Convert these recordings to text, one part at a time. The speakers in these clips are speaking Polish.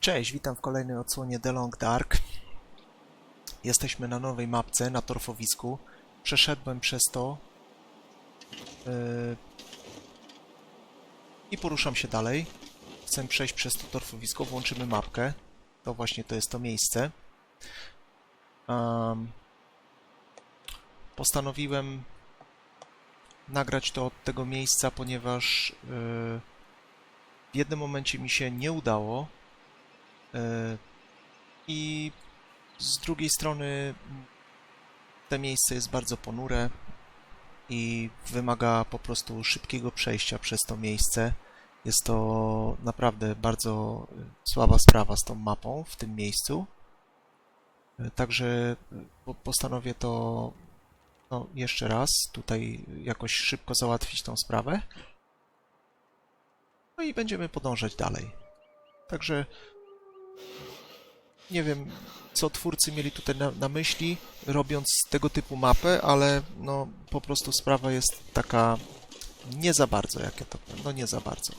Cześć, witam w kolejnej odsłonie The Long Dark. Jesteśmy na nowej mapce, na torfowisku. Przeszedłem przez to yy, i poruszam się dalej. Chcę przejść przez to torfowisko, włączymy mapkę. To właśnie to jest to miejsce. Um, postanowiłem nagrać to od tego miejsca, ponieważ yy, w jednym momencie mi się nie udało. E, I z drugiej strony to miejsce jest bardzo ponure i wymaga po prostu szybkiego przejścia przez to miejsce. Jest to naprawdę bardzo e, słaba sprawa z tą mapą w tym miejscu. E, Także po- postanowię to no, jeszcze raz tutaj jakoś szybko załatwić tą sprawę. No i będziemy podążać dalej. Także nie wiem, co twórcy mieli tutaj na, na myśli, robiąc tego typu mapę, ale no po prostu sprawa jest taka nie za bardzo, jak ja to powiem, no nie za bardzo.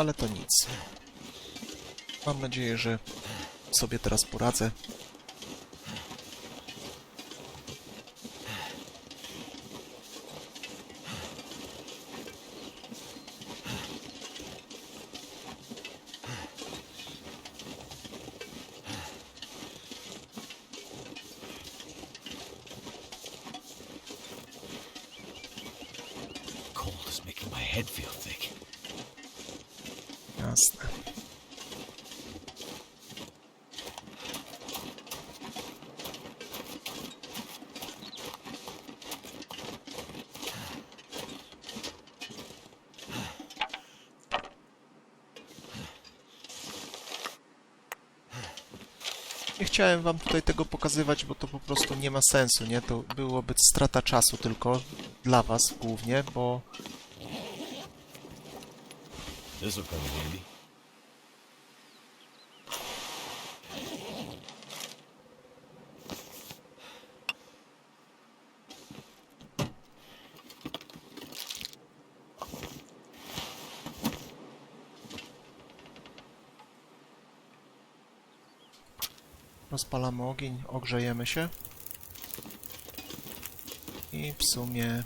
Ale to nic. Mam nadzieję, że sobie teraz poradzę. Cold is making my head feel chciałem wam tutaj tego pokazywać, bo to po prostu nie ma sensu, nie? To byłoby strata czasu tylko dla was głównie, bo This'll come in handy. Rozpalamy ogień, ogrzejemy się. I w sumie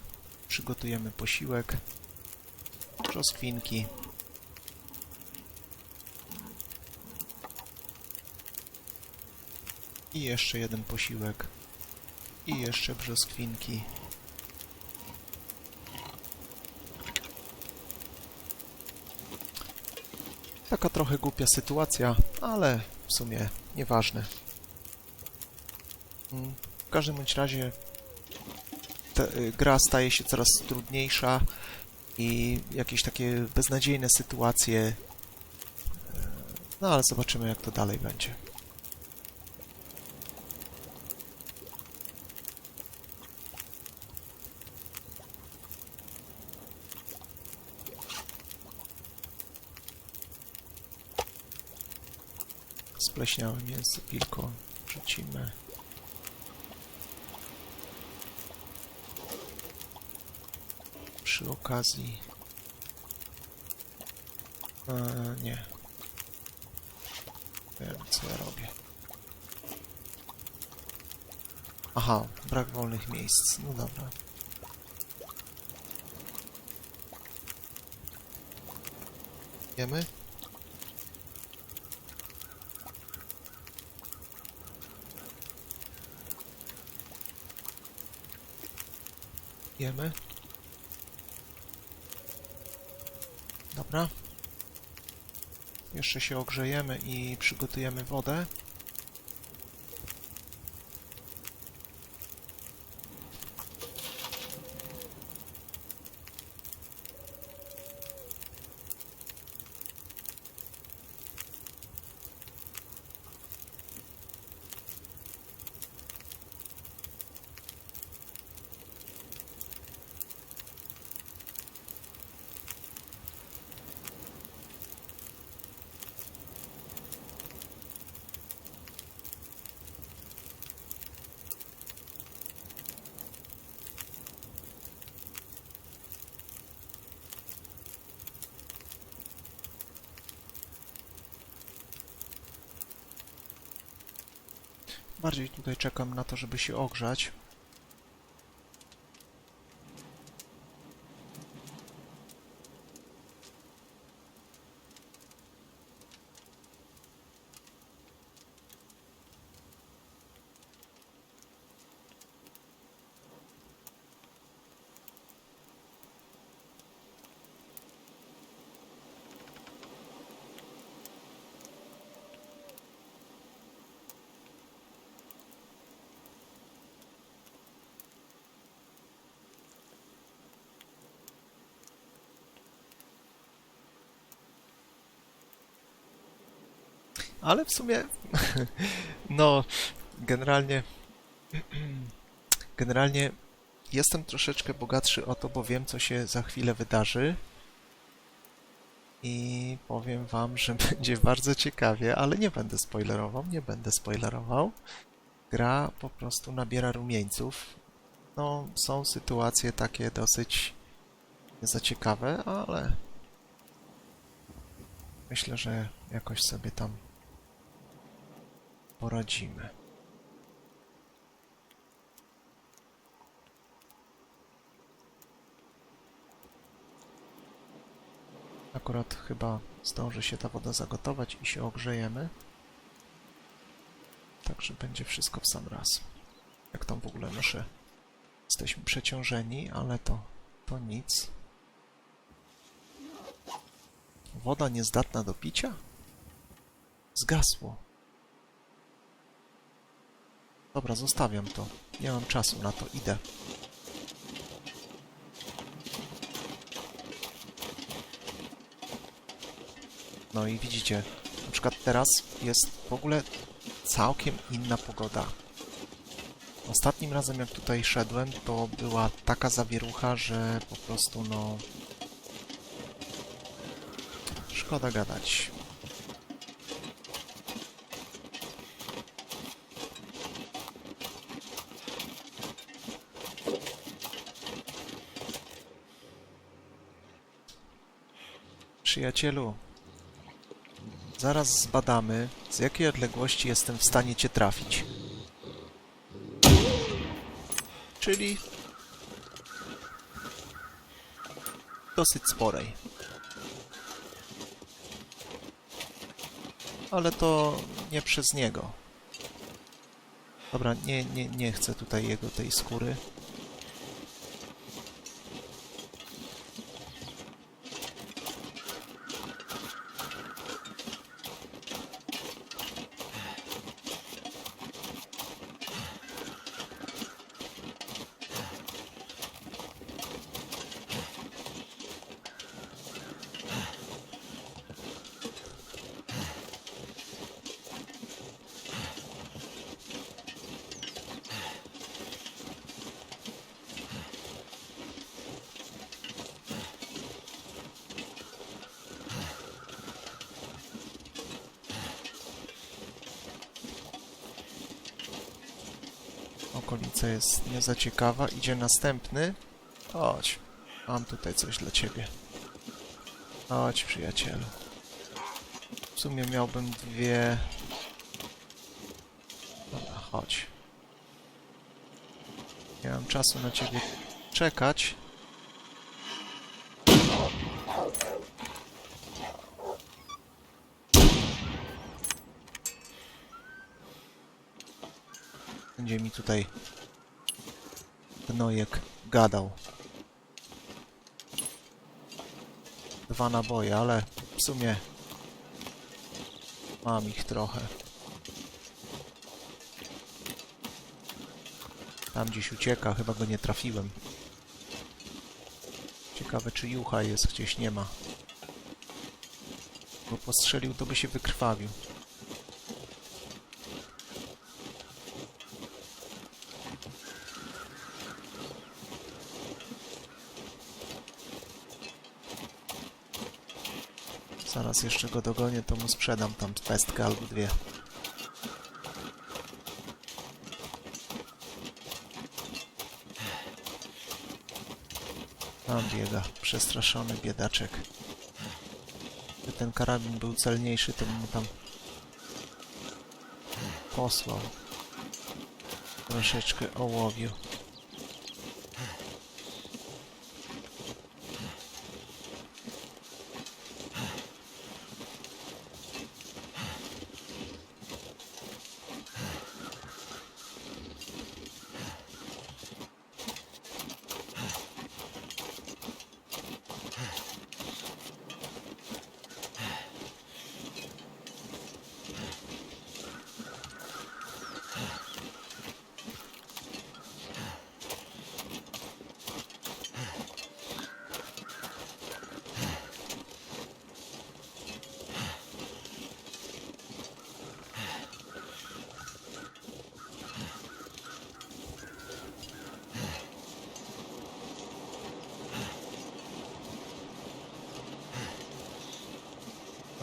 przygotujemy posiłek. Brzoskwinki. I jeszcze jeden posiłek. I jeszcze brzoskwinki. Taka trochę głupia sytuacja, ale w sumie nieważne. W każdym bądź razie ta, y, gra staje się coraz trudniejsza i jakieś takie beznadziejne sytuacje. e, No ale zobaczymy jak to dalej będzie. Spleśniałe mięso, wilko rzucimy. Przy okazji... Eee, nie. Wiem, co ja robię. Aha, brak wolnych miejsc. No dobra. Jemy? Jemy? Dobra. Jeszcze się ogrzejemy i przygotujemy wodę. Bardziej tutaj czekam na to, żeby się ogrzać. Ale w sumie, no, generalnie, generalnie jestem troszeczkę bogatszy o to, bo wiem, co się za chwilę wydarzy. I powiem wam, że będzie bardzo ciekawie, ale nie będę spoilerował, nie będę spoilerował. Gra po prostu nabiera rumieńców. No, są sytuacje takie dosyć nie za ciekawe, ale myślę, że jakoś sobie tam poradzimy. Akurat chyba zdąży się ta woda zagotować i się ogrzejemy. Także będzie wszystko w sam raz. Jak tam w ogóle nasze... Jesteśmy przeciążeni, ale to, to nic. Woda niezdatna do picia? Zgasło. Dobra, zostawiam to. Nie mam czasu na to, idę. No i widzicie, na przykład teraz jest w ogóle całkiem inna pogoda. Ostatnim razem jak tutaj szedłem, to była taka zawierucha, że po prostu no... Szkoda gadać. Przyjacielu, zaraz zbadamy, z jakiej odległości jestem w stanie cię trafić. Czyli dosyć sporej. Ale to nie przez niego. Dobra, nie, nie, nie chcę tutaj jego tej skóry. Okolica jest nie za ciekawa. Idzie następny. Chodź. Mam tutaj coś dla ciebie. Chodź, przyjacielu. W sumie miałbym dwie... Dobra, chodź. Nie mam czasu na ciebie czekać. Będzie mi tutaj gnojek gadał. Dwa naboje, ale w sumie mam ich trochę. Tam gdzieś ucieka, chyba go nie trafiłem. Ciekawe czy jucha jest, gdzieś nie ma. Bo postrzelił, to by się wykrwawił. Zaraz jeszcze go dogonię, to mu sprzedam tam pestkę albo dwie. Tam biega, przestraszony biedaczek. Gdyby ten karabin był celniejszy, to bym mu tam posłał. troszeczkę ołowiu.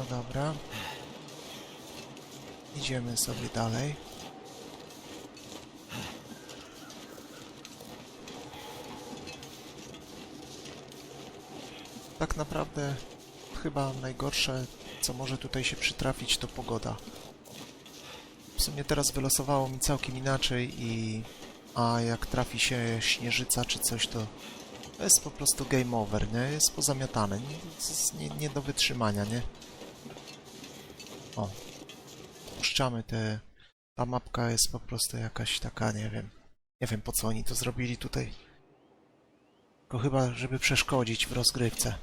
No dobra. Idziemy sobie dalej. Tak naprawdę chyba najgorsze, co może tutaj się przytrafić, to pogoda. W sumie teraz wylosowało mi całkiem inaczej i... A jak trafi się śnieżyca czy coś, to jest po prostu game over, nie? Jest pozamiatane. Nie, nie, nie do wytrzymania, nie? O. Puszczamy te... Ta mapka jest po prostu jakaś taka, nie wiem. Nie wiem po co oni to zrobili tutaj. Tylko chyba, żeby przeszkodzić w rozgrywce.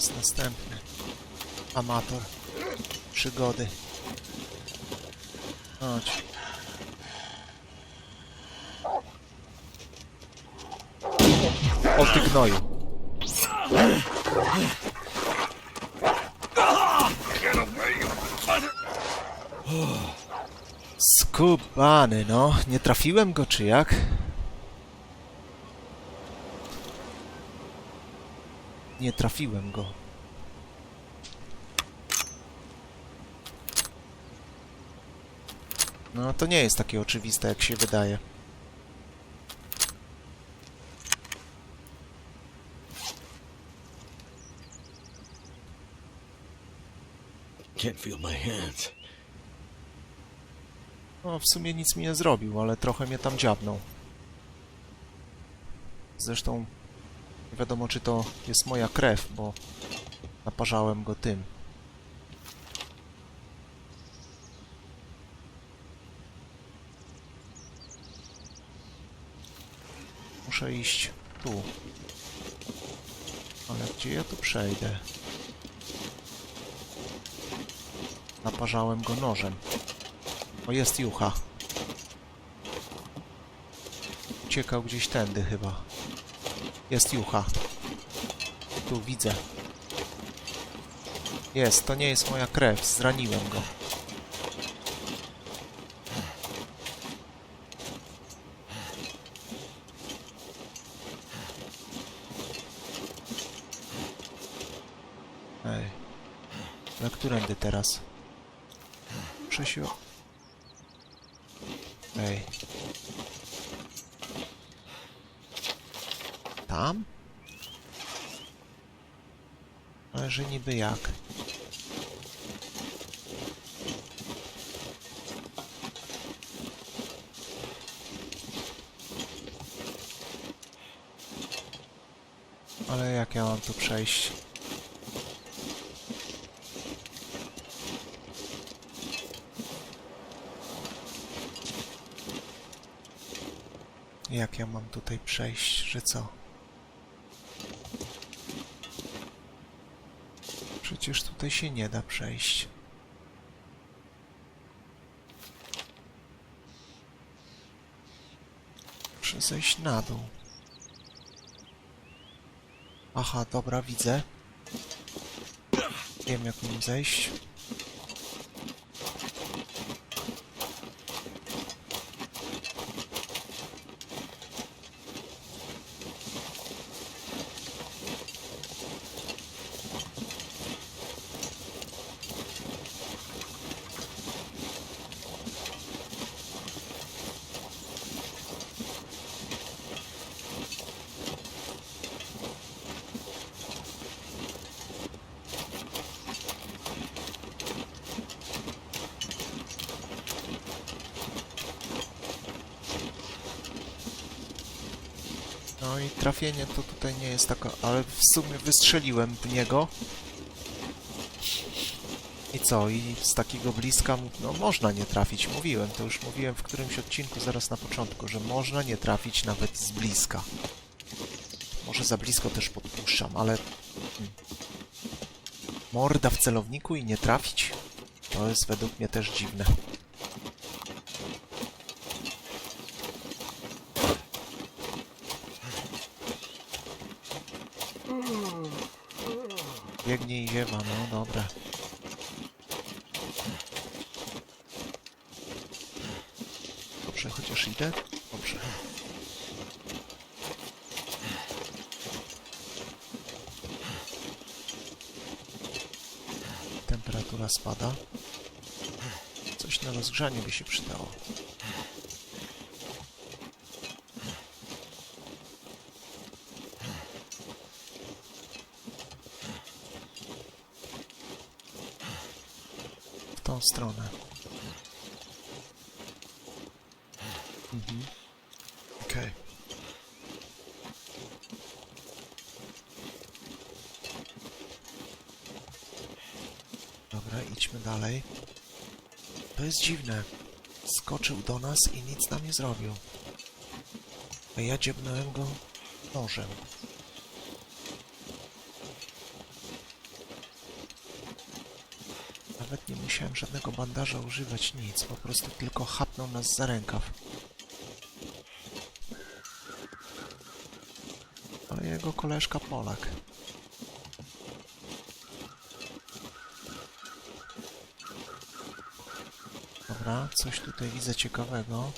Jest następny. Amator. Przygody. Chodź. O ty gnoju. Skubany, no. Nie trafiłem go, czy jak? Nie trafiłem go. No, to nie jest takie oczywiste, jak się wydaje. Can't feel my hands. No, w sumie nic mi nie zrobił, ale trochę mnie tam dziabnął. Zresztą nie wiadomo, czy to jest moja krew, bo naparzałem go tym. Muszę iść tu. Ale gdzie ja tu przejdę? Naparzałem go nożem. O, jest jucha. Uciekał gdzieś tędy chyba. Jest jucha. Tu widzę. Jest, to nie jest moja krew. Zraniłem go. Ej. Na którędy teraz? Przesiłek. Tam? Ale że niby jak? Ale jak ja mam tu przejść? Jak ja mam tutaj przejść, że co? Przecież tutaj się nie da przejść. Muszę zejść na dół. Aha, dobra, widzę. Wiem jak nim zejść. Trafienie to tutaj nie jest taka, ale w sumie wystrzeliłem w niego. I co? I z takiego bliska, no można nie trafić, mówiłem, to już mówiłem w którymś odcinku zaraz na początku, że można nie trafić nawet z bliska. Może za blisko też podpuszczam, ale... Morda w celowniku i nie trafić? To jest według mnie też dziwne. Biegnie i ziewa, no dobra. Dobrze, chociaż idę? Dobrze. Temperatura spada. Coś na rozgrzanie by się przydało. Tą stronę. Mhm. Okej. Dobra, idźmy dalej. To jest dziwne. Skoczył do nas i nic nam nie zrobił. A ja dziebnąłem go nożem. Nawet nie musiałem żadnego bandaża używać, nic. Po prostu tylko chapnął nas za rękaw. Ale jego koleżka Polak. Dobra, coś tutaj widzę ciekawego.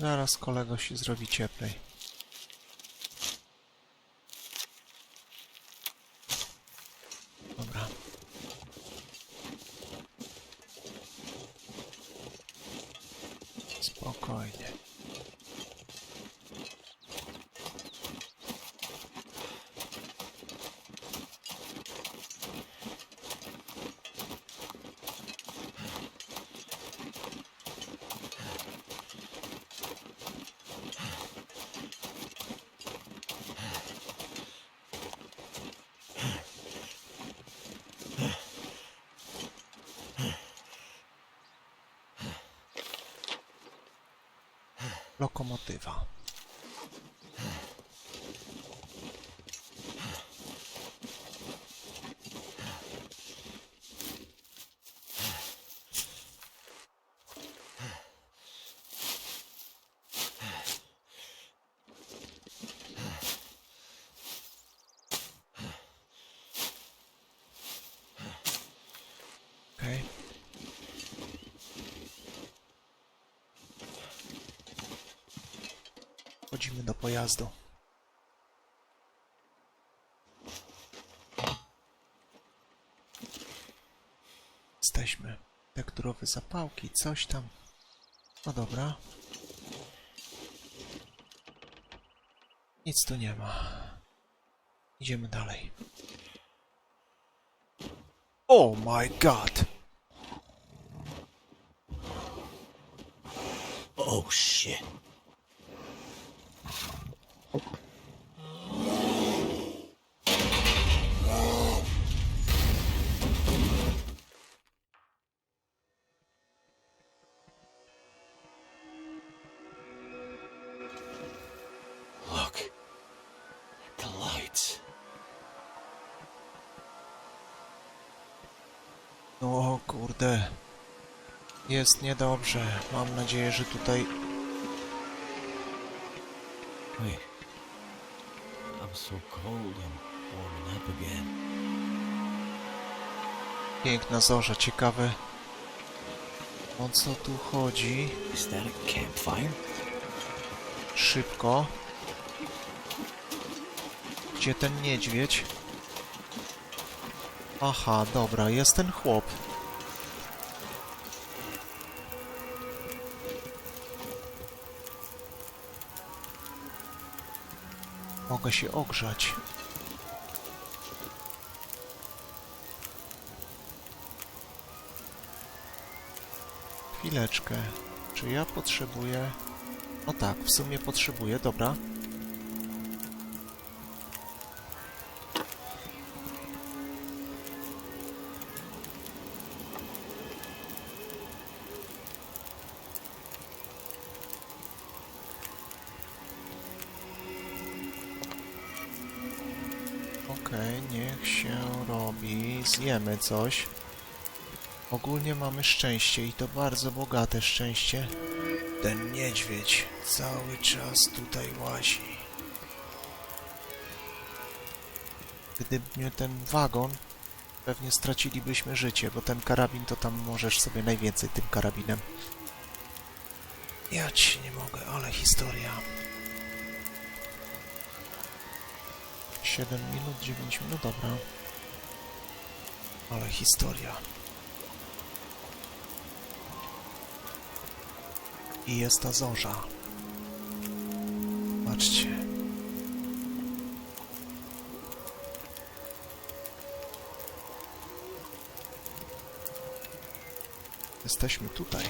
Zaraz kolego się zrobi cieplej. locomotywa Wchodzimy do pojazdu. Jesteśmy. Tekturowe zapałki, coś tam. No dobra. Nic tu nie ma. Idziemy dalej. Oh my god! Oh shit. O kurde. Jest niedobrze. Mam nadzieję, że tutaj Wait. I'm so cold. I'm warming up again. piękna zorza. Ciekawe o co tu chodzi. Is that a campfire? Szybko. Gdzie ten niedźwiedź? Aha, dobra, jest ten chłop. Mogę się ogrzać. Chwileczkę. Czy ja potrzebuję... No tak, w sumie potrzebuję, dobra. Zjemy coś. Ogólnie mamy szczęście i to bardzo bogate szczęście. Ten niedźwiedź cały czas tutaj łazi. Gdyby nie ten wagon, pewnie stracilibyśmy życie, bo ten karabin to tam możesz sobie najwięcej tym karabinem. Ja ci nie mogę, ale historia. 7 minut, 9 minut, dobra. Ale historia. I jest ta zorza. Patrzcie. Jesteśmy tutaj.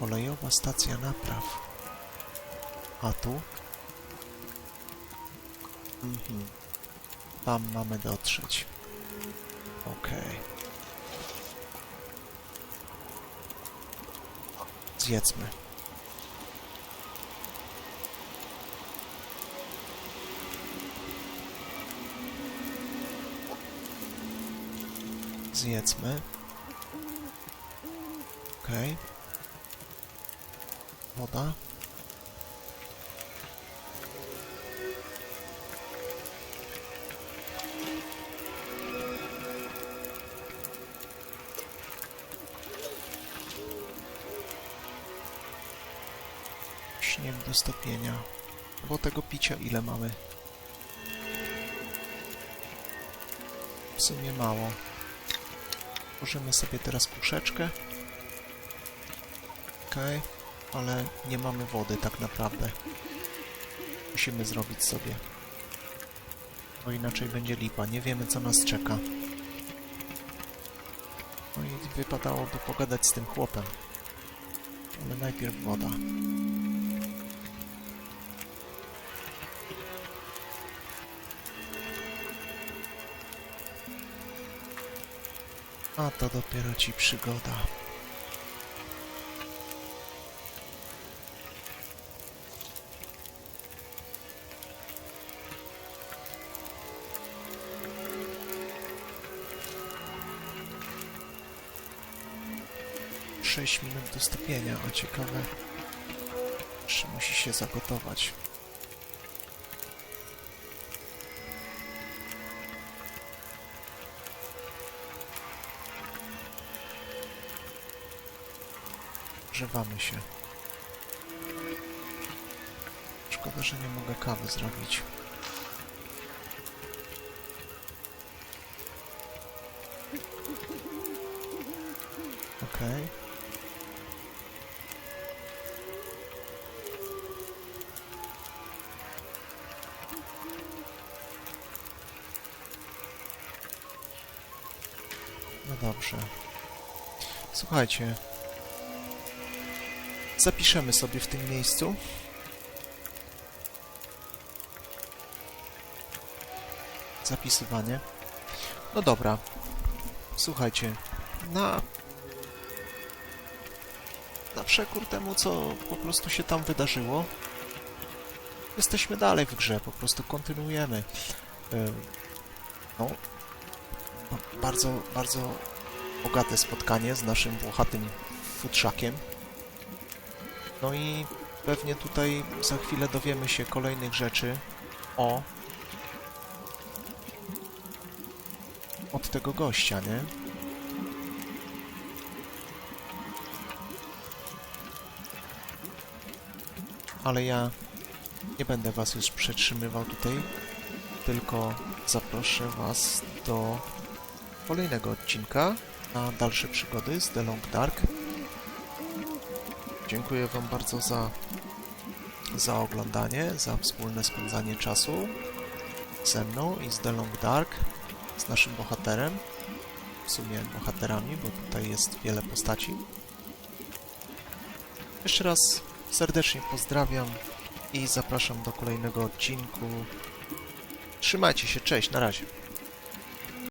Kolejowa stacja napraw. A tu? Mhm. Tam mamy dotrzeć. Okej. Zjedzmy. Zjedzmy. Okej. Woda. Do stopienia. Bo tego picia ile mamy? W sumie mało. Tworzymy sobie teraz puszeczkę. Okej, ale nie mamy wody tak naprawdę. Musimy zrobić sobie. Bo inaczej będzie lipa. Nie wiemy co nas czeka. No i wypadałoby pogadać z tym chłopem. Ale najpierw woda. A to dopiero ci przygoda. Sześć minut do stopienia, a ciekawe, czy musi się zagotować. Grzewamy się. Szkoda, że nie mogę kawy zrobić. Okej. No dobrze. Słuchajcie. Zapiszemy sobie w tym miejscu. Zapisywanie. No dobra. Słuchajcie. Na... Na przekór temu, co po prostu się tam wydarzyło. Jesteśmy dalej w grze, po prostu kontynuujemy. Ym, No, ba- bardzo, bardzo bogate spotkanie z naszym włochatym futrzakiem. No i pewnie tutaj za chwilę dowiemy się kolejnych rzeczy o od tego gościa, nie? Ale ja nie będę was już przetrzymywał tutaj, tylko zaproszę was do kolejnego odcinka na dalsze przygody z The Long Dark. Dziękuję Wam bardzo za, za oglądanie, za wspólne spędzanie czasu ze mną i z The Long Dark, z naszym bohaterem, w sumie bohaterami, bo tutaj jest wiele postaci. Jeszcze raz serdecznie pozdrawiam i zapraszam do kolejnego odcinku. Trzymajcie się, cześć, na razie.